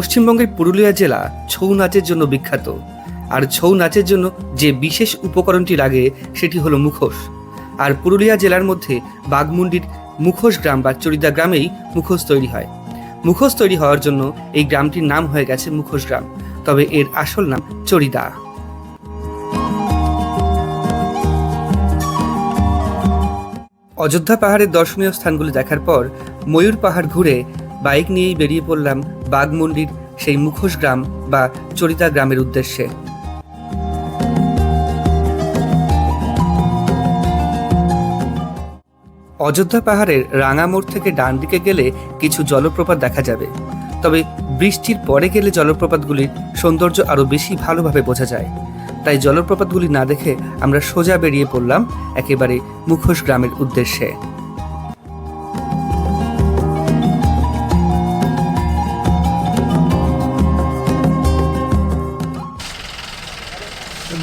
পশ্চিমবঙ্গের পুরুলিয়া জেলা ছৌ নাচের জন্য বিখ্যাত। আর ছৌ নাচের জন্য যে বিশেষ উপকরণটি লাগে, সেটি হলো মুখোশ। আর পুরুলিয়া জেলার মধ্যে বাঘমুন্ডির মুখোশ গ্রাম বা চরিদা গ্রামেই মুখোশ তৈরি হয়। মুখোশ তৈরি হওয়ার জন্য এই গ্রামটির নাম হয়ে গেছে মুখোশ গ্রাম, তবে এর আসল নাম চরিদা। অযোধ্যা পাহাড়ের দর্শনীয় স্থানগুলি দেখার পর ময়ূর পাহাড় ঘুরে বাইক নিয়েই বেরিয়ে পড়লাম বাঘমুন্ডির সেই মুখোশ গ্রাম বা চরিতা গ্রামের উদ্দেশ্যে। অযোধ্যা পাহাড়ের রাঙামোড় থেকে ডান দিকে গেলে কিছু জলপ্রপাত দেখা যাবে। তবে বৃষ্টির পরে গেলে জলপ্রপাতগুলির সৌন্দর্য আরও বেশি ভালোভাবে বোঝা যায়। তাই জলপ্রপাতগুলি না দেখে আমরা সোজা বেরিয়ে পড়লাম একেবারে মুখোশ গ্রামের উদ্দেশ্যে।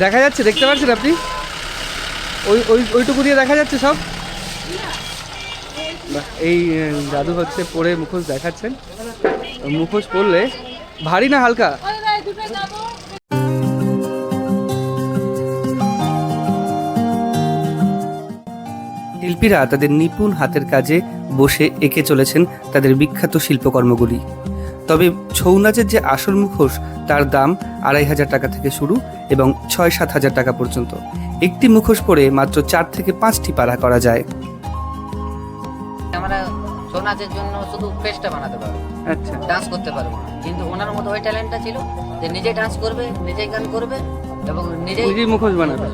দেখা যাচ্ছে, দেখতে পাচ্ছেন আপনি? ওই ওই, ওইটুকু দিয়ে দেখা যাচ্ছে সব? এই দাদু হচ্ছে পরে মুখোশ দেখাচ্ছেন। মুখোশ পরলে ভারী না হালকা? শিল্পীরা তাদের নিপুণ হাতের কাজে বসে এঁকে চলেছেন তাদের বিখ্যাত শিল্পকর্মগুলি। তবে ছৌ নাচের যে আসল মুখোশ তার দাম আড়াই হাজার টাকা থেকে শুরু এবং ছয় সাত হাজার টাকা পর্যন্ত। একটি মুখোশ পরে মাত্র চার থেকে পাঁচটি পাড়া করা যায়। আমরা ছৌ নাচের জন্য শুধু ফেসটা বানাতে পারব। আচ্ছা। ডান্স করতে পারব কিন্তু ওনার মধ্যে ওই ট্যালেন্টটা ছিল যে নিজে ডান্স করবে নিজেই গান করবে এবং নিজেই নিজেই মুখোশ বানাবে।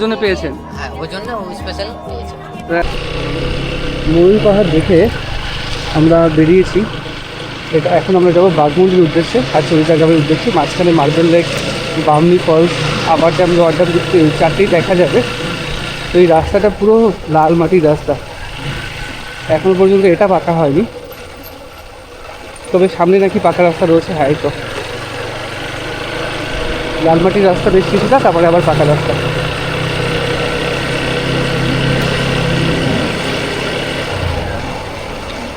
জন্য পেয়েছেন। হ্যাঁ ওই জন্য স্পেশাল পেয়েছে। ময়ূর পাহাড় দেখে আমরা বেরিয়েছি। এটা এখন আমরা যাব বাঘমুন্ডির উদ্দেশ্যে, আর চরিতা গ্রামের উদ্দেশ্যে মাঝখানে মার্বেল লেক বামনি ফলস আবার ড্যাম লোয়ার ড্যাম চারটেই দেখা যাবে। তো এই রাস্তাটা পুরো লাল মাটির রাস্তা। এখনও পর্যন্ত এটা পাকা হয়নি। তবে সামনে নাকি পাকা রাস্তা রয়েছে হ্যাঁ তো। লাল মাটির রাস্তা বেশ কিছুটা, তারপরে আবার পাকা রাস্তা।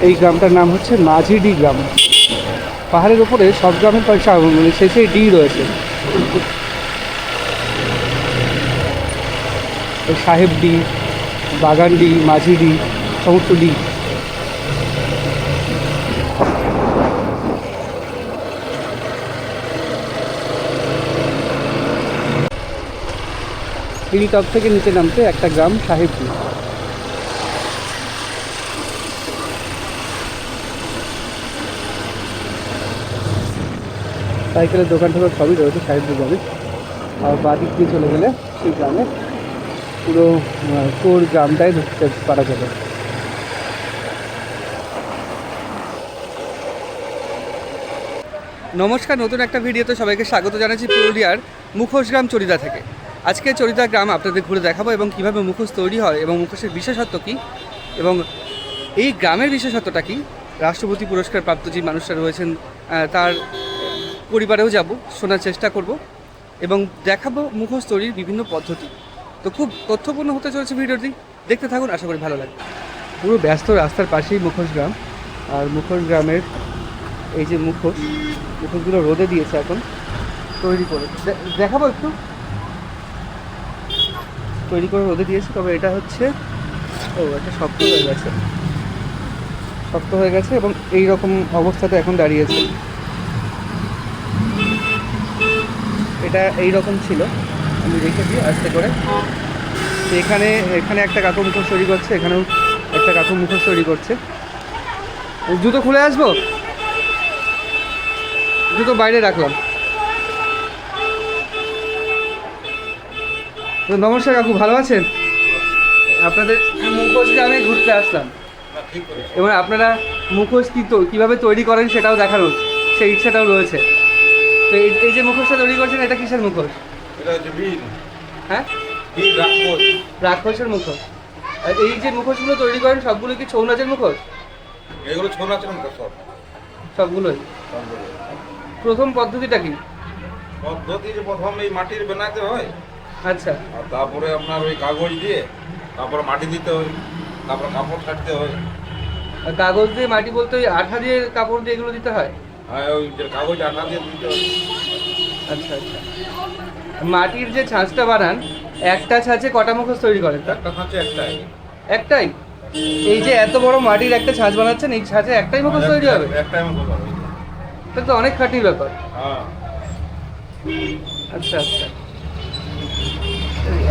এই গ্রামটার নাম হচ্ছে মাঝিডি গ্রাম। পাহাড়ের ওপরে সব গ্রামের পয়সা মানে শেষে ডি রয়েছে। এই সাহেব ডি, বাগান ডি, মাঝি সমস্ত ডি। হিল থেকে নিচে নামতে একটা গ্রাম সাহেব সাইকেলের দোকান টোকান সবই রয়েছে সাইড গ্রামে আর বাদিক দিয়ে চলে গেলে সেই গ্রামে পুরো কোর গ্রামটাই ঢুকতে পারা যাবে। নমস্কার, নতুন একটা ভিডিওতে সবাইকে স্বাগত জানাচ্ছি পুরুলিয়ার মুখোশ গ্রাম চরিদা থেকে। আজকে চরিদা গ্রাম আপনাদের ঘুরে দেখাবো এবং কীভাবে মুখোশ তৈরি হয় এবং মুখোশের বিশেষত্ব কী এবং এই গ্রামের বিশেষত্বটা কী? রাষ্ট্রপতি পুরস্কার প্রাপ্ত যে মানুষরা রয়েছেন তার পরিবারেও যাব, শোনার চেষ্টা করব এবং দেখাবো মুখোশ তৈরির বিভিন্ন পদ্ধতি। তো খুব তথ্যপূর্ণ হতে চলেছে ভিডিওটি, দেখতে থাকুন, আশা করি ভালো লাগবে। পুরো ব্যস্ত রাস্তার পাশেই মুখোশ গ্রাম, আর মুখোশ গ্রামের এই যে মুখোশ, মুখোশগুলো রোদে দিয়েছে এখন, তৈরি করে দেখাবো একটু। তৈরি করে রোদে দিয়েছে, তবে এটা হচ্ছে, ও একটা শক্ত হয়ে গেছে। শক্ত হয়ে গেছে এবং এই রকম অবস্থাতে এখন দাঁড়িয়েছে এটা এই রকম ছিল। আমি রেখেছি আস্তে করে। এখানে এখানে একটা কাকু মুখোশ তৈরি করছে, এখানেও একটা কাকু মুখোশ তৈরি করছে। জুতো খুলে আসব? জুতো বাইরে রাখলাম। নমস্কার কাকু, ভালো আছেন? আপনাদের মুখোশ গ্রামে ঘুরতে আসলাম। এবং আপনারা মুখোশ কী কীভাবে তৈরি করেন সেটাও দেখানোর, সেই ইচ্ছাটাও রয়েছে। তো এই যে মুখোশটা তৈরি করছেন এটা কিসের মুখোশ? এটা হচ্ছে বিল হ্যাঁ? বিল রাক্ষস। রাক্ষসের মুখোশ। আর এই যে মুখোশগুলো তৈরি করেন সবগুলো কি ছৌ নাচের মুখোশ? এগুলো ছৌ নাচের মতো সব। সবগুলোই? প্রথম পদ্ধতিটা কি? পদ্ধতি যে প্রথম এই মাটির বানাতে হয় আচ্ছা। আর তারপরে আপনার ওই কাগজ দিয়ে তারপরে মাটি দিতে হয় তারপর কাপড় ছাড়তে হয়। কাগজ দিয়ে মাটি বলতে ওই আঠা দিয়ে কাপড় দিয়ে এগুলো দিতে হয়? হ্যাঁ ওই কাগজ আঠা দিয়ে দিতে হবে। আচ্ছা আচ্ছা। মাটির যে ছাঁচটা বানান একটা ছাঁচে কটা মুখোশ তৈরি করেন? তা একটা থাকছে একটাই। একটাই? এই যে এত বড় মাটির একটা ছাঁচ বানাচ্ছেন এই ছাঁচে একটাই মুখোশ তৈরি হবে? একটাই মুখোশ হবে। এটা তো অনেক খাটির ব্যাপার। হ্যাঁ। আচ্ছা আচ্ছা।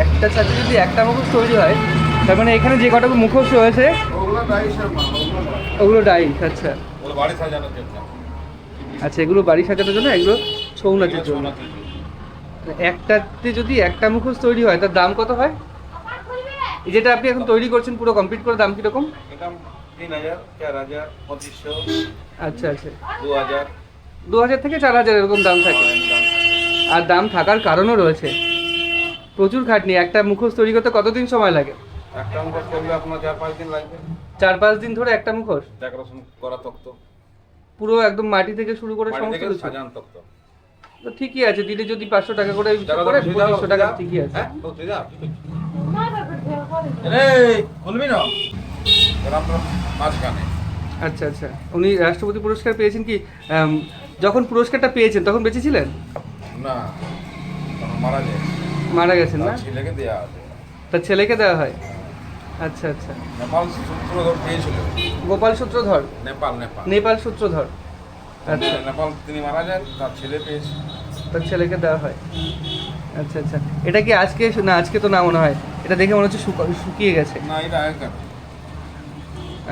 একটা ছাঁচে যদি একটা মুখোশ তৈরি হয় তার মানে এখানে যে কটা মুখোশ রয়েছে ওগুলো ওগুলো ডাইস আচ্ছা। বাড়ি সাজানোর জন্য। আচ্ছা এগুলো বাড়ি সাজানোর জন্য এগুলো ছৌ নাচের জন্য? একটাতে যদি একটা মুখোশ তৈরি হয় তার দাম কত হয়? যেটা আপনি এখন তৈরি করছেন পুরো কমপ্লিট করে দাম কীরকম? আচ্ছা আচ্ছা। দু হাজার দু হাজার থেকে চার হাজার এরকম দাম থাকে। আর দাম থাকার কারণও রয়েছে। প্রচুর খাটনি একটা মুখোশ তৈরি করতে কতদিন সময় লাগে? একটা মুখোশ করলে আপনার চার পাঁচ দিন লাগবে। চার পাঁচ দিন ধরে একটা মুখোশ? ডেকোরেশন করা তক্ত। পুরো একদম মাটি থেকে শুরু করে সমস্ত কিছু। সাজান তো ঠিকই আছে দিলে যদি পাঁচশো টাকা করে পঁচিশশো টাকা ঠিকই আছে। হ্যাঁ, খুলবি না? আচ্ছা আচ্ছা। উনি রাষ্ট্রপতি পুরস্কার পেয়েছেন কি? যখন পুরস্কারটা পেয়েছেন তখন বেঁচে ছিলেন না মারা যায় মারা গেছেন না? ছেলেকে দেওয়া আছে। তার ছেলেকে দেওয়া হয়? আচ্ছা আচ্ছা। নেপাল সূত্রধর পেয়েছিল গোপাল সূত্রধর নেপাল নেপাল। নেপাল সূত্রধর আচ্ছা। নেপাল তিনি মারা যান তার ছেলে পেয়েছে। তার ছেলেকে দেওয়া হয়। আচ্ছা আচ্ছা। এটা কি আজকে না আজকে তো না মনে হয়। এটা দেখে মনে হচ্ছে শুকা- শুকিয়ে গেছে। না এটা আগেকার।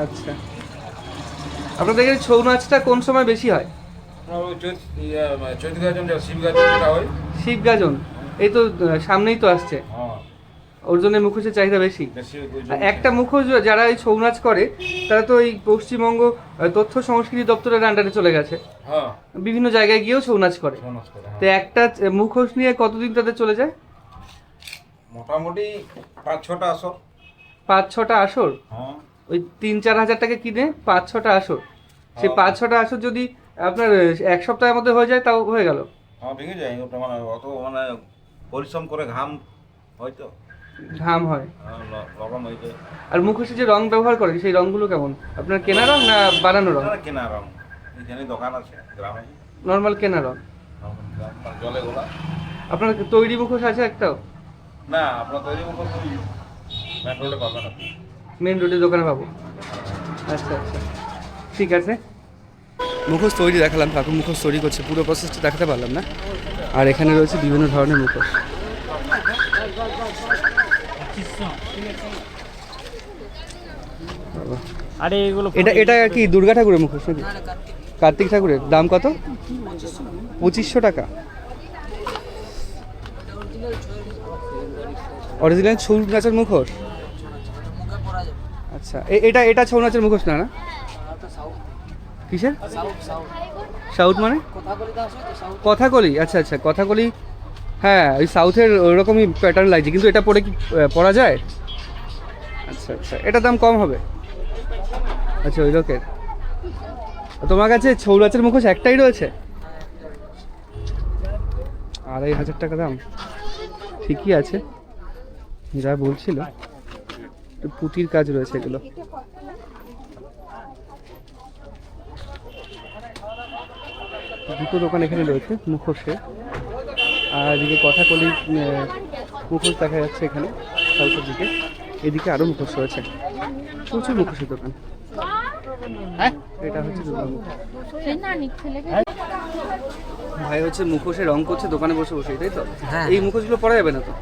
আচ্ছা। আপনাদের এখানে ছৌ নাচটা কোন সময় বেশি হয়? চৈত গাজন শিব গাজন হয়। শিব গাজন এই তো সামনেই তো আসছে। হ্যাঁ। ওর জন্য মুখোশের চাহিদা বেশি। একটা মুখোশ যারা এই ছৌ নাচ করে তারা তো এই পশ্চিমবঙ্গ তথ্য সংস্কৃতি দপ্তরের আন্ডারে চলে গেছে। হ্যাঁ। বিভিন্ন জায়গায় গিয়েও ছৌ নাচ করে হ্যাঁ। তো একটা মুখোশ নিয়ে কতদিন তাদের চলে যায়? মোটামুটি পাঁচ ছটা আসর। পাঁচ ছটা আসর? হ্যাঁ। ওই তিন চার হাজার টাকা কিনে পাঁচ ছটা আসর। সেই। পাঁচ ছটা আসর যদি আপনার এক সপ্তাহের মধ্যে হয়ে যায় তাও হয়ে গেল। ভেঙে যায়। মানে অত মানে পরিশ্রম করে ঘাম হয়তো ঘাম হয়। হ্যাঁ, আর মুখোশে যে রং ব্যবহার করেন সেই রংগুলো কেমন? আপনার কেনা রং না বানানো রং? কেনা রং। এখানে দোকান আছে গ্রামে। নর্মাল কেনা রং? জলে গোলা। আপনার তৈরি মুখোশ আছে একটাও? না আপনার তৈরি মুখ মেন রোডে পাবেন মেন রোডে দোকানে পাবো? আচ্ছা আচ্ছা। ঠিক আছে। মুখোশ তৈরি দেখালাম কাকু মুখোশ তৈরি করছে পুরো প্রসেসটা দেখাতে পারলাম না। আর এখানে রয়েছে বিভিন্ন ধরনের মুখোশ। আরে এগুলো এটা এটা কি দুর্গা ঠাকুরের মুখোশ নাকি? কার্তিক ঠাকুরের। দাম কত? পঁচিশশো টাকা। অরিজিনাল ছৌ নাচের মুখোশ? আচ্ছা। এ- এটা এটা ছৌ নাচের মুখোশ না না? কিসের? সাউথ মানে? কথাকলি। আচ্ছা আচ্ছা। কথাকলি হ্যাঁ ওই সাউথের ওরকমই প্যাটার্ন লাগছে, কিন্তু এটা পরে কি পরা যায়? আচ্ছা আচ্ছা এটার দাম কম হবে। আচ্ছা ওই লোকের তোমার কাছে ছৌ নাচের মুখোশ একটাই রয়েছে? আড়াই হাজার টাকা দাম। ঠিকই আছে। যা বলছিল। পুঁতির কাজ রয়েছে এগুলো। দুটো দোকান এখানে রয়েছে মুখোশে আর এদিকে কথাকলি আহ, মুখোশ দেখা যাচ্ছে এখানে সাউথের দিকে। এদিকে আরও মুখোশ রয়েছে। প্রচুর মুখোশের দোকান। এটা হচ্ছে ভাই হচ্ছে মুখোশে রং করছে দোকানে বসে বসে তাই তো? হ্যাঁ। এই মুখোশগুলো পরা যাবে না তো?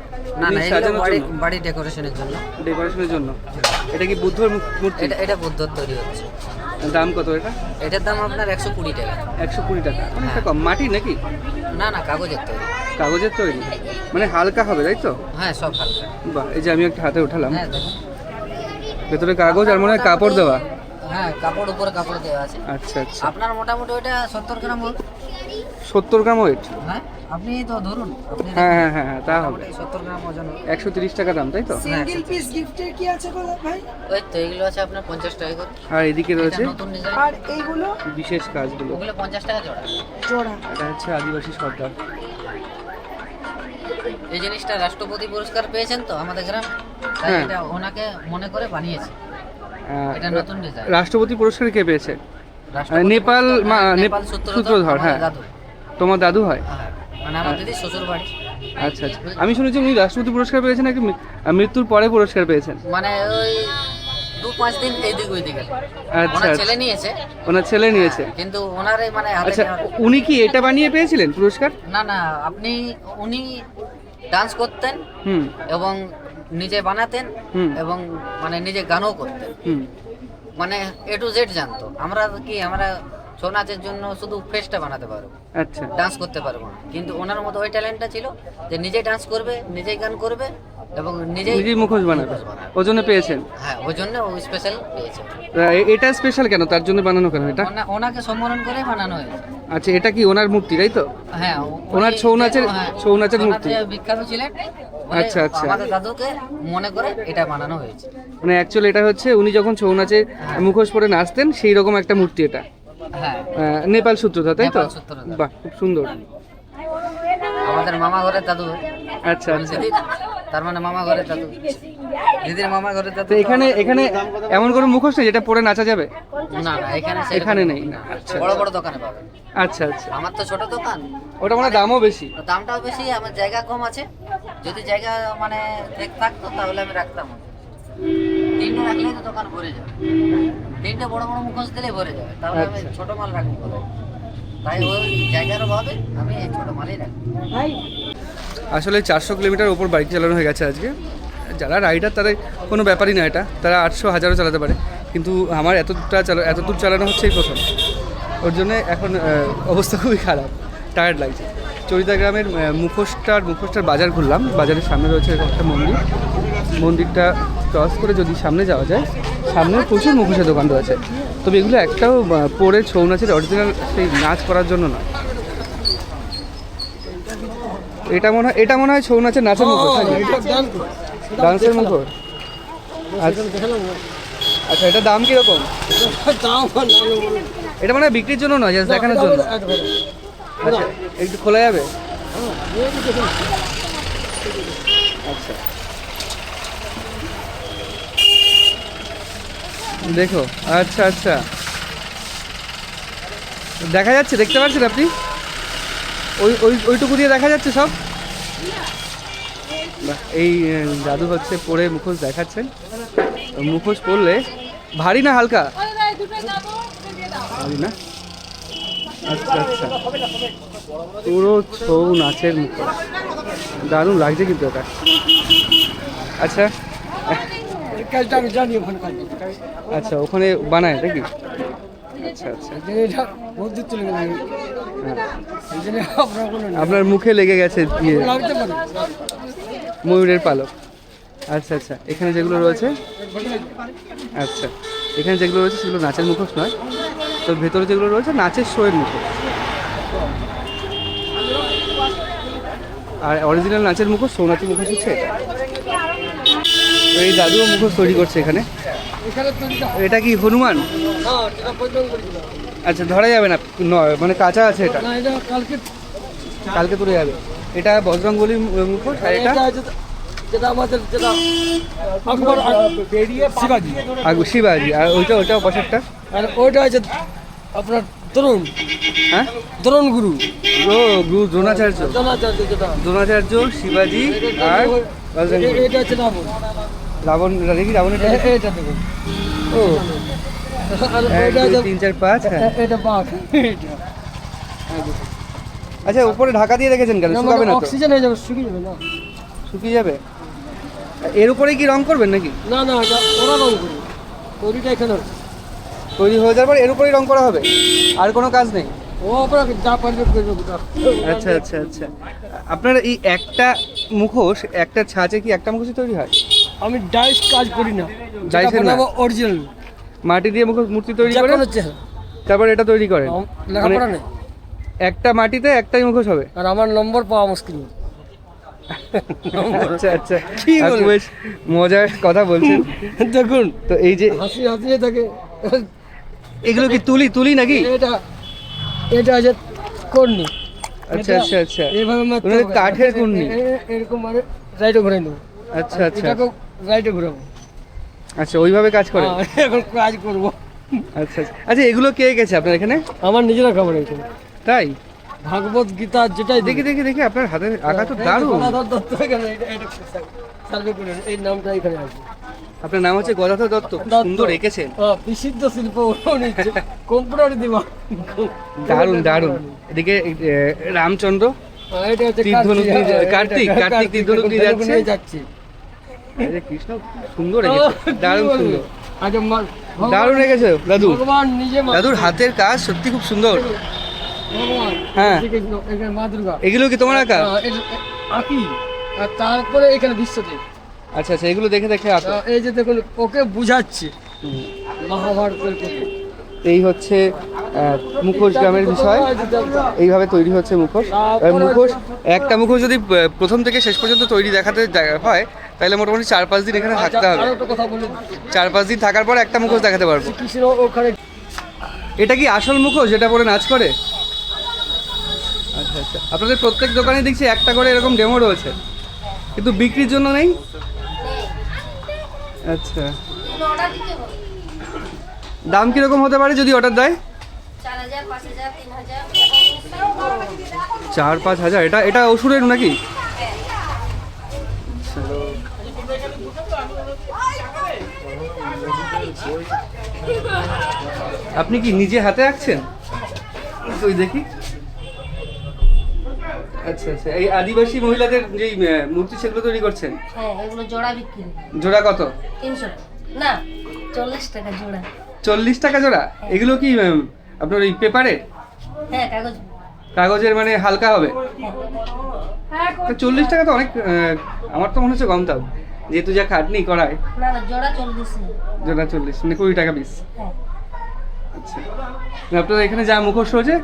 না না সাজানোর বাড়ি জন্য? বাড়ি ডেকোরেশনের জন্য। ডেকোরেশনের জন্য? এটা কি বুদ্ধর মূর্তি? এটা এটা বুদ্ধর তৈরি হচ্ছে। দাম কত এটা? এটার দাম আপনার একশো কুড়ি টাকা। একশো কুড়ি টাকা। অনেকটা কম। মাটি নাকি? না না কাগজের তৈরি। কাগজের তৈরি? মানে হালকা হবে তাই তো? হ্যাঁ সব হালকা। বাহ এই যে আমি একটা হাতে উঠালাম। হ্যাঁ দেখুন। ভেতরে কাগজ আর মনে হয় কাপড় দেওয়া। হ্যাঁ কাপড় উপরে কাপড় দেওয়া আছে। আচ্ছা আচ্ছা। আপনার মোটামুটি ওইটা সত্তর গ্রাম সত্তর গ্রাম ওয়েট? হ্যাঁ। আপনি তো ধরুন হ্যাঁ হ্যাঁ হ্যাঁ হ্যাঁ তা হবে। সত্তর গ্রাম ওজন একশো তিরিশ টাকা দাম তাই তো? হ্যাঁ সিঙ্গেল পিস গিফটের কি আছে ভাই? ওই তো এগুলো আছে আপনার পঞ্চাশ টাকা করে। আর এদিকে রয়েছে? নতুন ডিজাইন আর এইগুলো? বিশেষ কাজগুলো। ওগুলো পঞ্চাশ টাকা জোড়া। জোড়া। এটা হচ্ছে আদিবাসী সর্দার। এই জিনিসটা রাষ্ট্রপতি পুরস্কার পেয়েছেন তো আমাদের গ্রাম? তাই হ্যাঁ। এটা ওনাকে মনে করে বানিয়েছে। এটা নতুন ডিজাইন রাষ্ট্রপতি পুরস্কার কে পেয়েছে? নেপাল মা- হ্যাঁ, নেপাল সূত্রধর হ্যাঁ। দাদু। তোমার দাদু হয়? হ্যাঁ, মানে আমার দিদি শ্বশুর বাড়ি। আচ্ছা আচ্ছা। আমি শুনেছি উনি রাষ্ট্রপতি পুরস্কার পেয়েছেন নাকি মৃত্যুর পরে পুরস্কার পেয়েছেন? মানে ওই দু পাঁচ দিন এইদিক ওইদিক আচ্ছা আচ্ছা। ছেলে নিয়েছে। ওনার ছেলে নিয়েছে? কিন্তু ওনারে মানে আচ্ছা উনি কি এটা বানিয়ে পেয়েছিলেন পুরস্কার? না না আপনি উনি ডান্স করতেন হুম। এবং নিজে বানাতেন হুম। এবং মানে নিজে গানও করতেন। হুম। মানে এ টু জেড জানতো। আমরা কি আমরা ছৌ নাচের জন্য শুধু ফেসটা বানাতে পারব। আচ্ছা। ডান্স করতে পারব না। কিন্তু ওনার মতো ওই ট্যালেন্টটা ছিল যে নিজেই ডান্স করবে নিজেই গান করবে এবং নিজেই নিজেই মুখোশ বানাবে। ওই জন্য পেয়েছেন? হ্যাঁ ওই জন্য ও স্পেশাল পেয়েছে। এটা স্পেশাল কেন? তার জন্য বানানো কেন এটা? ওনা- ওনাকে সম্বোধন করে বানানো হয়েছে। আচ্ছা এটা কি ওনার মূর্তি তাই তো? হ্যাঁ ওনার ছৌ নাচের- হ্যাঁ, ছৌ নাচের মূর্তি। বিখ্যাত ছিলেন বলে আচ্ছা, আচ্ছা। আমাদের দাদুকে মনে করে এটা বানানো হয়েছে। মানে অ্যাকচুয়ালি এটা হচ্ছে উনি যখন ছৌ নাচে মুখোশ পরে নাচতেন সেই রকম একটা মূর্তি এটা। হ্যাঁ নেপাল সূত্রধর তাই তো? বাহ খুব সুন্দর। আমাদের মামা ঘরের দাদু। আচ্ছা আচ্ছা। তার মানে মামা ঘরের দাদু। দিদির মামা ঘরের দাদু। এখানে এখানে এমন কোনো মুখোশ নেই যেটা পরে নাচা যাবে? না না এখানে এখানে নেই না। আচ্ছা। বড় বড় দোকানে পাবেন। আচ্ছা আচ্ছা। আমার তো ছোট দোকান। ওটা মানে দামও বেশি। তো দামটাও বেশি আমার জায়গা কম আছে। যদি জায়গা মানে ঠিক থাকতো তাহলে আমি রাখতাম। তিনটে রাখলেই তো দোকান ভরে যাবে। তিনটে বড় বড় মুখোশ দিলেই ভরে যাবে। তাহলে আমি আচ্ছা। ছোট মাল রাখব কোথায়? তাই ওই জায়গার অভাবে আমি এই ছোট মালই রাখি ভাই। আসলে চারশো কিলোমিটার ওপর বাইক চালানো হয়ে গেছে আজকে। যারা রাইডার তাদের কোনো ব্যাপারই না এটা। তারা আটশো হাজারও চালাতে পারে। কিন্তু আমার এতটা চালা এত দূর চালানো হচ্ছে এই প্রথম। ওর জন্য এখন অবস্থা খুবই খারাপ। টায়ার্ড লাগছে। চরিদা গ্রামের মুখোশটার মুখোশটার বাজার ঘুরলাম বাজারের সামনে রয়েছে একটা মন্দির। মন্দিরটা ক্রস করে যদি সামনে যাওয়া যায় সামনে প্রচুর মুখোশের দোকান রয়েছে। তবে এগুলো একটাও পরে ছৌ নাচের অরিজিনাল সেই নাচ করার জন্য না এটা মনে হয় এটা মনে হয় ছৌ নাচের নাচের মুখোশ ডান্সের মুখোশ। আচ্ছা। আচ্ছা এটা দাম কীরকম? এটা মানে বিক্রির জন্য নয় জাস্ট দেখানোর জন্য। আচ্ছা একটু খোলা যাবে? আচ্ছা। দেখো আচ্ছা আচ্ছা। দেখা যাচ্ছে, দেখতে পাচ্ছেন আপনি? ওই ওই, ওইটুকু দিয়ে দেখা যাচ্ছে সব? এই দাদু হচ্ছে পরে মুখোশ দেখাচ্ছেন। মুখোশ পরলে ভারী না হালকা? ভারী না? আচ্ছা আচ্ছা। পুরো ছৌ নাচের মুখোশ। দারুণ লাগছে কিন্তু এটা। আচ্ছা। কাজটা আমি জানি ওখানে কাজ আচ্ছা ওখানে বানায় নাকি? আচ্ছা আচ্ছা। এটা বহুত চলে গেল হ্যাঁ। আপনার মুখে লেগে গেছে ইয়ে। ময়ূরের পালক। আচ্ছা আচ্ছা এখানে যেগুলো রয়েছে? আচ্ছা এখানে যেগুলো রয়েছে সেগুলো নাচের মুখোশ নয়। তো ভেতরে যেগুলো রয়েছে নাচের শোয়ের মুখোশ। আর অরিজিনাল নাচের মুখোশ ছৌ নাচের মুখোশ হচ্ছে এটা? তো এই দাদুও মুখোশ তৈরি করছে এখানে। এটা কি হনুমান? আচ্ছা ধরা যাবে না। নয় মানে কাঁচা আছে এটা। কালকে তুলে যাবে। এটা বজরঙ্গলি মুখোশ আর এটা? এটা যেটা- যেটা আমাদের যেটা আকবর বেরিয়ে শিবাজি। আগু শিবাজি। আর ওইটা ওইটা পাশেরটা আর ওইটা আছে আপনার তরুণ। হ্যাঁ? গুরু। ও গুরু দ্রোণাচার্য। যেটা। দ্রোণাচার্য শিবাজি আর এটা হচ্ছে রাবণ রাবণ দেখি রাবণের এ- এটা দেখুন। ও। তিন চার পাঁচ হ্যাঁ। এটা বাঘ এটা। আচ্ছা উপরে ঢাকা দিয়ে রেখেছেন কেন? না, শুকাবে মানে না অক্সিজেন হয়ে যাবে শুকিয়ে যাবে না। শুকিয়ে যাবে? এর উপরে কি রং করবেন নাকি? না না এটা ওরা রং করি তৈরিটা এখানে তৈরি হয়ে যাওয়ার পর এর উপরেই রং করা হবে? আর কোনো কাজ নেই? ও যা করবে আচ্ছা আচ্ছা আচ্ছা। আপনার এই একটা মুখোশ একটা ছাঁচে কি একটা মুখোশই তৈরি হয়? আমি ডাইস কাজ করি না। ডাইসের না? অরিজিনাল মাটি দিয়ে মূর্তি তৈরি করে কোনো চেহারা তারপর এটা তৈরি করেন। আম- লেখাপড়া মানে নেই। একটা মাটিতে একটাই মুখোশ হবে। আর আমার নম্বর পাওয়া মুশকিল। আচ্ছা আচ্ছা। কি আপনি? বেশ মজার কথা বলছেন। দেখুন তো এই যে হাসি হাসিয়ে থাকে। এগুলো কি তুলি তুলি নাকি? এটা এটা আছে কর্নি। আচ্ছা আচ্ছা আচ্ছা। এইভাবে মারতে কাঠের এ- এরকম মানে রাইটে ঘুরে নেব। আচ্ছা আচ্ছা। ঘুরাবো। আচ্ছা ওইভাবে কাজ করে? হ্যাঁ, এখন কাজ করব। আচ্ছা আচ্ছা। আচ্ছা এগুলো কে গেছে আপনার এখানে? আমার নিজেরা খাবার এখানে। তাই? ভাগবত গীতা যেটাই দেখি দেখি দেখি আপনার আঁকা তো দারুণ। সার্ভে করে এই নামটা এখানে আছে। আপনার নাম হচ্ছে গদাধর দত্ত। সুন্দর এঁকেছেন। বিশুদ্ধ শিল্প কম্পিউটার দিবা। দারুণ দারুণ। এদিকে রামচন্দ্র হ্যাঁ, কার্তিক, কার্তিক যাচ্ছে। কৃষ্ণ সুন্দর দারুণ সুন্দর। দারুণ রেখেছে দাদু। দাদুর হাতের কাজ সত্যি খুব সুন্দর। হ্যাঁ। মা দুর্গা। এগুলো কি তোমার আঁকা? আঁকি। আর তারপরে এখানে বিশ্বজিৎ। আচ্ছা আচ্ছা এগুলো দেখে দেখে আঁকো। এই যে দেখুন ওকে বুঝাচ্ছি। মহাভারতের এই হচ্ছে মুখোশ গ্রামের বিষয়। এইভাবে তৈরি হচ্ছে মুখোশ। মুখোশ একটা মুখোশ যদি প্রথম থেকে শেষ পর্যন্ত তৈরি দেখাতে হয় তাহলে মোটামুটি চার পাঁচ দিন এখানে থাকতে হবে। চার পাঁচ দিন থাকার পর একটা মুখোশ দেখাতে পারব। এটা কি আসল মুখোশ যেটা পরে নাচ করে? আচ্ছা আচ্ছা। আপনাদের প্রত্যেক দোকানে দেখছি একটা করে এরকম ডেমো রয়েছে। কিন্তু বিক্রির জন্য নেই? আচ্ছা। দাম কীরকম হতে পারে যদি অর্ডার দেয়? চার পাঁচ হাজার এটা এটা ওষুধের নাকি? আপনি কি নিজে হাতে আঁকছেন? ওই দেখি। আচ্ছা আচ্ছা। এই আদিবাসী মহিলাদের যেই আহ, মূর্তি সেগুলো তৈরি করছেন? হ্যাঁ এগুলো জোড়া বিক্রি জোড়া কত? তিনশো। টাকা না চল্লিশ টাকা জোড়া। চল্লিশ টাকা জোড়া? এগুলো কি আপনার ওই পেপারে? হ্যাঁ কাগজ। কাগজের মানে হালকা হবে? হ্যাঁ। তো চল্লিশ টাকা তো অনেক আমার তো মনে হচ্ছে কম দাম যেহেতু যা খাটনি করায়। না না জোড়া চল্লিশ মানে কুড়ি টাকা পিস হ্যাঁ। আচ্ছা। আপনার এখানে যা মুখোশ রয়েছে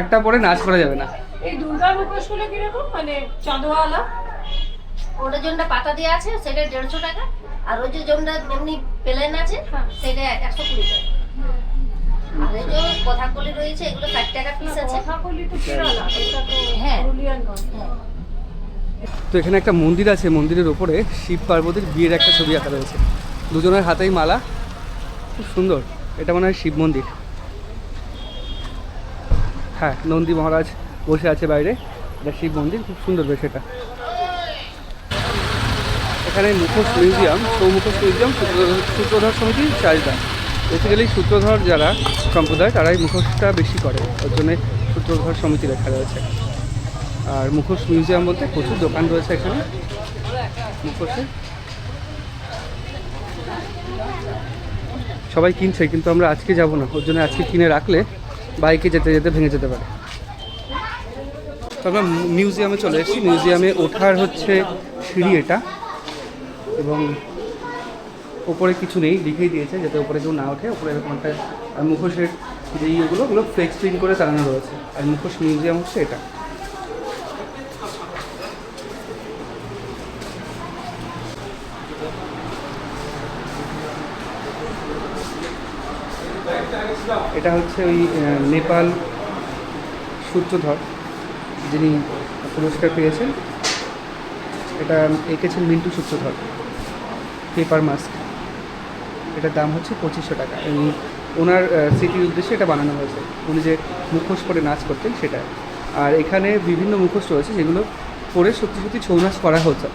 একটা পরে নাচ করা যাবে না। এই দুর্গা মুখোশগুলো কীরকম? মানে চাঁদওয়ালা ওটার জন্য পাতা দেওয়া আছে সেটা দেড়শো টাকা। আর ওই যে জন্য এমনি প্লেন আছে সেটা একশো কুড়ি টাকা। আর এই যে কথাকলি রয়েছে এগুলো ষাট টাকা পিস আছে। কথাকলি তো কেরালা এটা তো হ্যাঁ। হ্যাঁ তো এখানে একটা মন্দির আছে মন্দিরের ওপরে শিব পার্বতীর বিয়ের একটা ছবি আঁকা রয়েছে। দুজনের হাতেই মালা। খুব সুন্দর। এটা মনে হয় শিব মন্দির। হ্যাঁ নন্দী মহারাজ বসে আছে বাইরে। এটা শিব মন্দির খুব সুন্দর বেশ এটা। এখানে মুখোশ মিউজিয়াম সৌমুখোশ মিউজিয়াম সূত্রধর সূত্রধর সমিতি চারিদা বেসিক্যালি সূত্রধর যারা সম্প্রদায়, তারাই মুখোশটা বেশি করে। ওর জন্য সূত্রধর সমিতি লেখা রয়েছে। আর মুখোশ মিউজিয়াম বলতে প্রচুর দোকান রয়েছে এখানে। মুখোশে। সবাই কিনছে, কিন্তু আমরা আজকে যাব না। ওর জন্য আজকে কিনে রাখলে বাইকে যেতে যেতে ভেঙে যেতে পারে। আমরা মিউজিয়ামে চলে এসেছি। মিউজিয়ামে ওঠার হচ্ছে সিঁড়ি এটা। এবং ওপরে কিছু নেই, লিখেই দিয়েছে, যাতে ওপরে কেউ না ওঠে। ওপরে এরকম একটা মুখোশের যে ইয়েগুলো, ওগুলো ফ্লেক্স প্রিন্ট করে টানানো রয়েছে। আর মুখোশ মিউজিয়াম হচ্ছে এটা। এটা হচ্ছে ওই নেপাল সূত্রধর, যিনি পুরস্কার পেয়েছেন। এটা এঁকেছেন মিন্টু সূত্রধর পেপার মাস্ক এটার দাম হচ্ছে পঁচিশশো টাকা এবং ওনার স্মৃতির উদ্দেশ্যে এটা বানানো হয়েছে। উনি যে মুখোশ করে নাচ করতেন সেটা। আর এখানে বিভিন্ন মুখোশ রয়েছে যেগুলো পরে সত্যি সত্যি ছৌ নাচ করা হতো।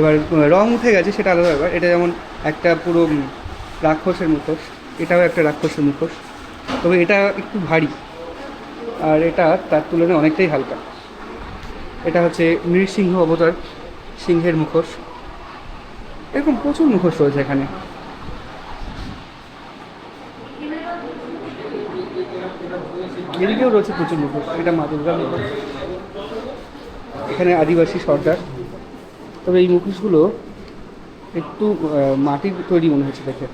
এবার রং উঠে গেছে সেটা আলাদা ব্যাপার। এটা যেমন একটা পুরো রাক্ষসের মুখোশ, এটাও একটা রাক্ষসের মুখোশ। তবে এটা একটু ভারী। আর এটা তার তুলনায় অনেকটাই হালকা। এটা হচ্ছে নৃসিংহ অবতার সিংহের মুখোশ। এরকম প্রচুর মুখোশ রয়েছে এখানে। এদিকেও রয়েছে প্রচুর মুখোশ এটা মা দুর্গার মুখোশ এখানে আদিবাসী সর্দার। তবে এই মুখোশগুলো একটু মাটির তৈরি মনে হচ্ছে দেখে।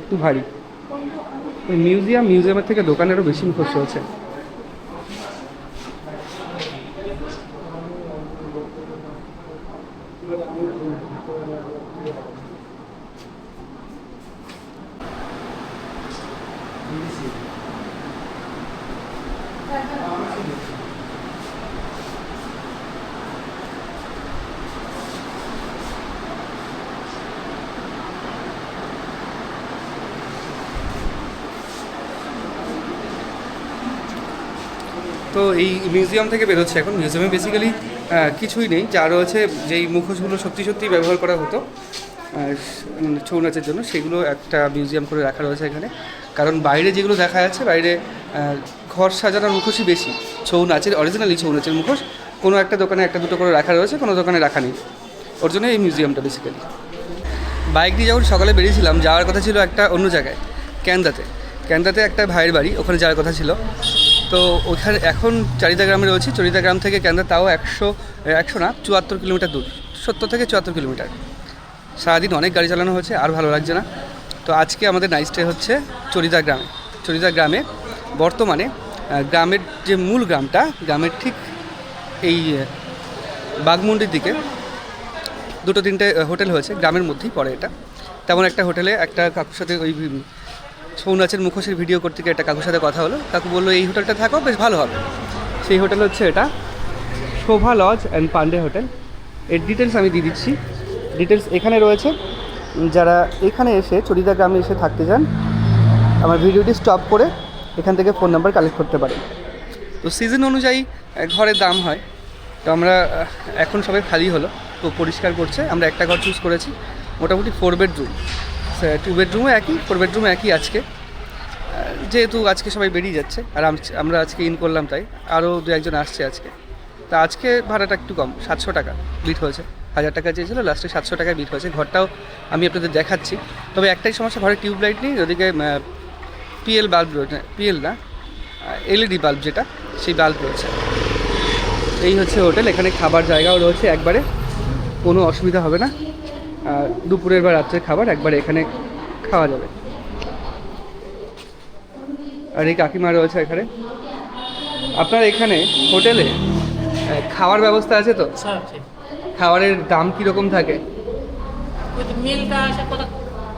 একটু ভারী। মিউজিয়াম, মিউজিয়ামের থেকে দোকানেরও বেশি মুখোশ রয়েছে। তো এই মিউজিয়াম থেকে বেরোচ্ছে এখন মিউজিয়ামে বেসিক্যালি কিছুই নেই। যা রয়েছে, যেই মুখোশগুলো সত্যি সত্যি ব্যবহার করা হতো ছৌ নাচের জন্য, সেগুলো একটা মিউজিয়াম করে রাখা রয়েছে এখানে। কারণ বাইরে যেগুলো দেখা যাচ্ছে, বাইরে ঘর সাজানোর মুখোশই বেশি। ছৌ নাচের অরিজিনালি ছৌ নাচের মুখোশ, কোনো একটা দোকানে একটা দুটো করে রাখা রয়েছে, কোনো দোকানে রাখা নেই। ওর জন্য এই মিউজিয়ামটা বেসিক্যালি বাইক দিয়ে যখন সকালে বেরিয়েছিলাম, যাওয়ার কথা ছিল একটা অন্য জায়গায়, ক্যান্দাতে। ক্যান্দাতে একটা ভাইয়ের বাড়ি, ওখানে যাওয়ার কথা ছিল। তো ওখানে এখন চারিদা গ্রামে রয়েছি। চরিদা গ্রাম থেকে ক্যান্দা তাও একশো একশো না, চুয়াত্তর কিলোমিটার দূর। সত্তর থেকে চুয়াত্তর কিলোমিটার। সারাদিন অনেক গাড়ি চালানো হচ্ছে, আর ভালো লাগছে না। তো আজকে আমাদের নাইট স্টে হচ্ছে চরিদা গ্রামে চরিদা গ্রামে বর্তমানে গ্রামের যে মূল গ্রামটা, গ্রামের ঠিক এই বাঘমুন্ডির দিকে দুটো তিনটে হোটেল হয়েছে, গ্রামের মধ্যেই পড়ে এটা। তেমন একটা হোটেলে একটা কাকুর সাথে ওই ছৌ নাচের মুখোশের ভিডিও করতে গিয়ে একটা কাকুর সাথে কথা হলো। কাকু বলল, এই হোটেলটা থাকো, বেশ ভালো হবে। সেই হোটেল হচ্ছে এটা Shobha lodge and Pandey hotel. এর ডিটেলস আমি দিয়ে দিচ্ছি। ডিটেলস এখানে রয়েছে। যারা এখানে এসে চরিদা গ্রামে এসে থাকতে চান, আমার ভিডিওটি স্টপ করে এখান থেকে ফোন নাম্বার কালেক্ট করতে পারেন। তো সিজন অনুযায়ী ঘরের দাম হয়। তো আমরা এখন সবাই খালি হলো। তো পরিষ্কার করছে। আমরা একটা ঘর চুজ করেছি। মোটামুটি ফোর বেড বেডরুম টু বেডরুমও একই ফোর বেডরুমও একই আজকে। যেহেতু আজকে সবাই বেরিয়ে যাচ্ছে, আর আমরা আজকে ইন করলাম তাই আরও দু একজন আসছে আজকে। তা আজকে ভাড়াটা একটু কম, সাতশো টাকা বিট হয়েছে। হাজার টাকা চেয়েছিলো লাস্টে সাতশো টাকায় বিট হয়েছে। ঘরটাও আমি আপনাদের দেখাচ্ছি। তবে একটাই সমস্যা, ঘরে টিউবলাইট নেই, ওদিকে পিএল বাল্ব রয়েছে পিএল না এলইডি বাল্ব যেটা, সেই বাল্ব রয়েছে। এই হচ্ছে হোটেল এখানে খাবার জায়গাও রয়েছে একবারে, কোনো অসুবিধা হবে না। দুপুরের বা রাত্রের খাবার একবার এখানে খাওয়া যাবে। আর এই কাকিমা রয়েছে এখানে। আপনার এখানে হোটেলে খাওয়ার ব্যবস্থা আছে তো? খাবারের দাম কীরকম থাকে?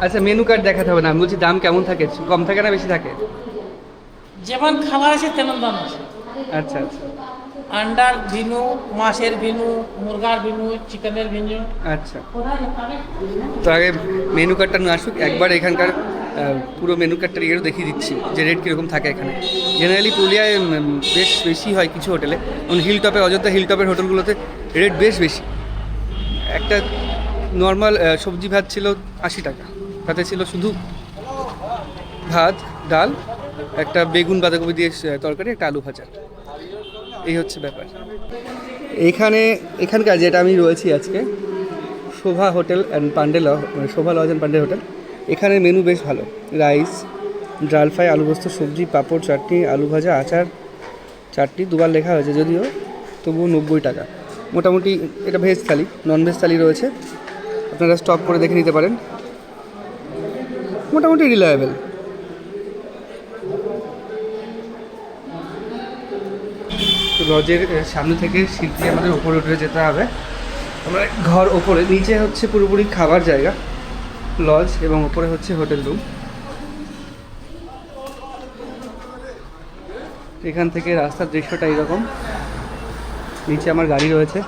আচ্ছা মেনু কার্ড দেখাতে হবে না। আমি বলছি দাম কেমন থাকে? কম থাকে না বেশি থাকে? যেমন খাবার আছে তেমন দাম আছে আচ্ছা আচ্ছা। আন্ডার ভিনু, মাছের ভিনু, মুরগার ভিনু, চিকেনের ভিনু। আচ্ছা। তো আগে মেনু কার্ডটা নিয়ে আসুক, একবার এখানকার পুরো মেনু কার্ডটা ইয়েও দেখিয়ে দিচ্ছি যে রেট কীরকম থাকে এখানে। জেনারেলি পুরুলিয়ায় বেশ বেশি হয় কিছু হোটেলে যেমন হিল টপে অযোধ্যা হিল টপের হোটেলগুলোতে রেট বেশ বেশি। একটা নর্মাল সবজি ভাত ছিল আশি টাকা। তাতে ছিল শুধু ভাত, ডাল, একটা বেগুন বাঁধাকপি দিয়ে তরকারি, একটা আলু ভাজা। এই হচ্ছে ব্যাপার। এখানে, এখানকার যেটা আমি রয়েছি আজকে, শোভা হোটেল অ্যান্ড পান্ডে মানে Shobha lodge and Pandey hotel. এখানে মেনু বেশ ভালো। রাইস ডাল ফ্রাই আলু পোস্ত, সবজি, পাঁপড়, চাটনি, আলু ভাজা, আচার, চাটনি, দুবার লেখা হয়েছে যদিও, তবুও নব্বই টাকা। মোটামুটি এটা ভেজ থালি নন ভেজ থালি রয়েছে। আপনারা স্টপ করে দেখে নিতে পারেন। মোটামুটি রিলায়েবল লজের সামনে থেকে সিঁড়ি আমাদের উপরে উঠে যেতে হবে। আমরা ঘর ওপরে, নিচে হচ্ছে পুরোপুরি খাবার জায়গা লজ এবং ওপরে হচ্ছে হোটেল রুম এখান থেকে রাস্তার দৃশ্যটা এরকম। নিচে আমার গাড়ি রয়েছে।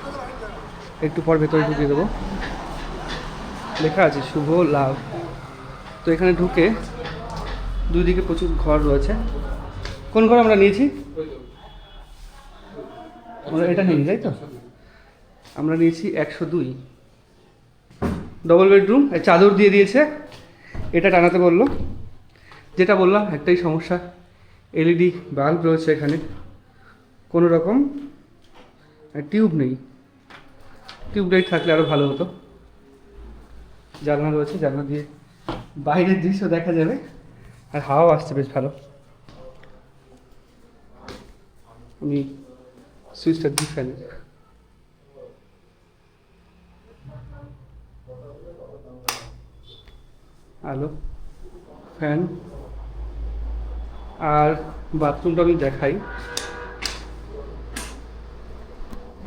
একটু পর ভেতরে ঢুকিয়ে দেবো। লেখা আছে, শুভ লাভ। তো এখানে ঢুকে দুই দিকে প্রচুর ঘর রয়েছে। কোন ঘর আমরা নিয়েছি? আমরা এটা নিই, তাই তো? আমরা নিয়েছি একশো দুই। ডবল বেডরুম চাদর দিয়ে দিয়েছে। এটা টানাতে বলল। যেটা বললাম, একটাই সমস্যা। এলইডি বাল্ব রয়েছে এখানে। কোনো রকম টিউব নেই। টিউব লাইট থাকলে আরও ভালো হতো। জানলা রয়েছে, জানলা দিয়ে বাইরের দৃশ্য দেখা যাবে। আর হাওয়াও আসছে, বেশ ভালো। আমি সুইচটা ফ্যানের আলো ফ্যান। আর বাথরুমটা আমি দেখাই।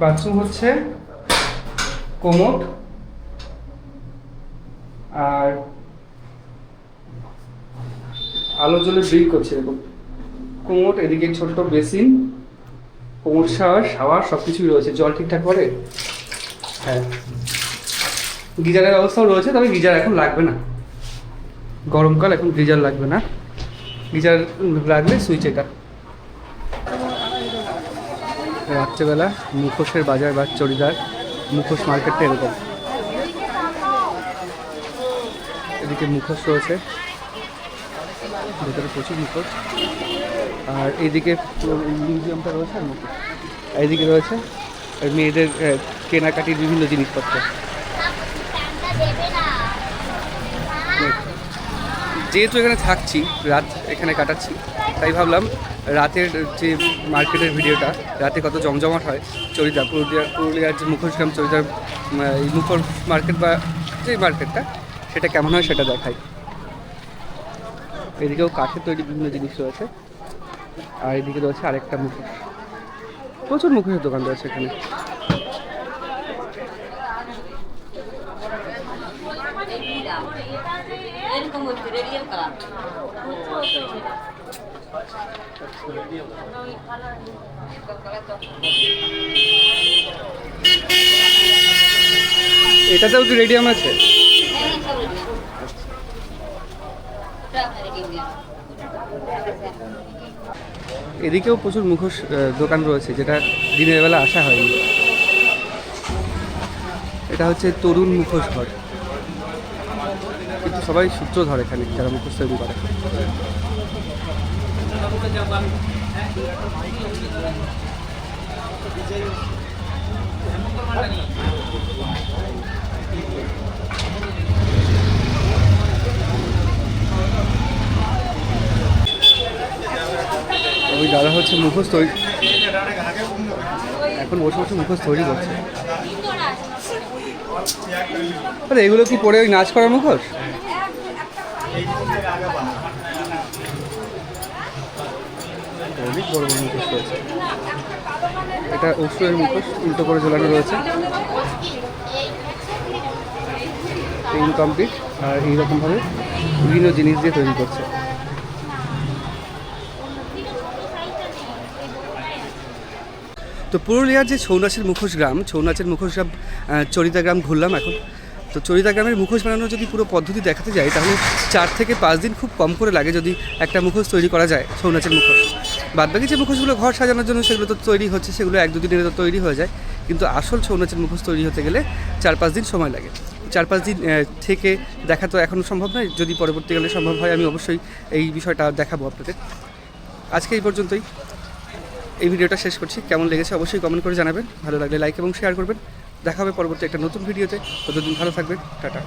বাথরুম হচ্ছে কোমোট আর আলো জ্বলে ব্রিক করছে এরকম। কোমোট এদিকে ছোট্ট বেসিন। কোমর শাওয়ার সব কিছুই রয়েছে। জল ঠিকঠাক করে? হ্যাঁ। গিজারের ব্যবস্থাও রয়েছে তবে গিজার এখন লাগবে না। গরমকাল এখন গিজার লাগবে না। গিজার লাগলে সুইচ এটা। রাত্রেবেলা মুখোশের বাজার বা চড়িদার মুখোশ মার্কেটটা এরকম। এদিকে মুখোশ রয়েছে। ভেতরে প্রচুর মুখোশ। আর এইদিকে পুরো মিউজিয়ামটা রয়েছে, আর এইদিকে রয়েছে মেয়েদের কেনাকাটির বিভিন্ন জিনিসপত্র। যেহেতু এখানে থাকছি, রাত এখানে কাটাচ্ছি, তাই ভাবলাম রাতের যে মার্কেটের ভিডিওটা, রাতে কত জমজমাট হয়, চরিদা পুরুলিয়ার পুরুলিয়ার যে মুখোশগ্রাম চরিদার এই মুখোশ মার্কেট বা যে মার্কেটটা, সেটা কেমন হয় সেটা দেখাই। এদিকেও কাঠের তৈরি বিভিন্ন জিনিস রয়েছে। আর এদিকে রয়েছে আরেকটা মুখোশ প্রচুর মুখোশের দোকান রয়েছে এখানে। এটাতেও কি রেডিয়াম আছে? এদিকেও প্রচুর মুখোশ দোকান রয়েছে, যেটা দিনের বেলা আসা হয়নি। এটা হচ্ছে তরুণ মুখোশ ঘর। কিন্তু সবাই সূত্রধর এখানে, যারা মুখোশ তৈরি করে। ওই দাদা হচ্ছে মুখোশ তৈরি। এখন বসে বসে মুখোশ তৈরি করছে। আরে, এগুলো কি পরে ওই নাচ করার মুখোশ? মুখোশ এটা মুখোশ, উল্টো করে ঝোলানো রয়েছে। ইনকমপ্লিট আর এইরকমভাবে বিভিন্ন জিনিস দিয়ে তৈরি করছে। তো পুরুলিয়ার যে ছৌ নাচের মুখোশ গ্রাম ছৌ নাচের মুখোশ গ্রাম চরিতা গ্রাম ঘুরলাম এখন। তো চরিতা গ্রামের মুখোশ বানানোর যদি পুরো পদ্ধতি দেখাতে যাই, তাহলে চার থেকে পাঁচ দিন খুব কম করে লাগে যদি একটা মুখোশ তৈরি করা যায় ছৌ নাচের মুখোশ। বাদবাকি যে মুখোশগুলো ঘর সাজানোর জন্য সেগুলো তো তৈরি হচ্ছে, সেগুলো এক দুদিনের তো তৈরি হয়ে যায়। কিন্তু আসল ছৌ নাচের মুখোশ তৈরি হতে গেলে চার পাঁচ দিন সময় লাগে। চার পাঁচ দিন থেকে দেখা তো এখনও সম্ভব নয়, যদি পরবর্তীকালে সম্ভব হয় আমি অবশ্যই এই বিষয়টা দেখাবো আপনাদের। আজকে এই পর্যন্তই। এই ভিডিওটা শেষ করছি। কেমন লেগেছে অবশ্যই কমেন্ট করে জানাবেন। ভালো লাগলে লাইক এবং শেয়ার করবেন। দেখা হবে পরবর্তী একটা নতুন ভিডিওতে। ততদিন ভালো থাকবেন। টাটা।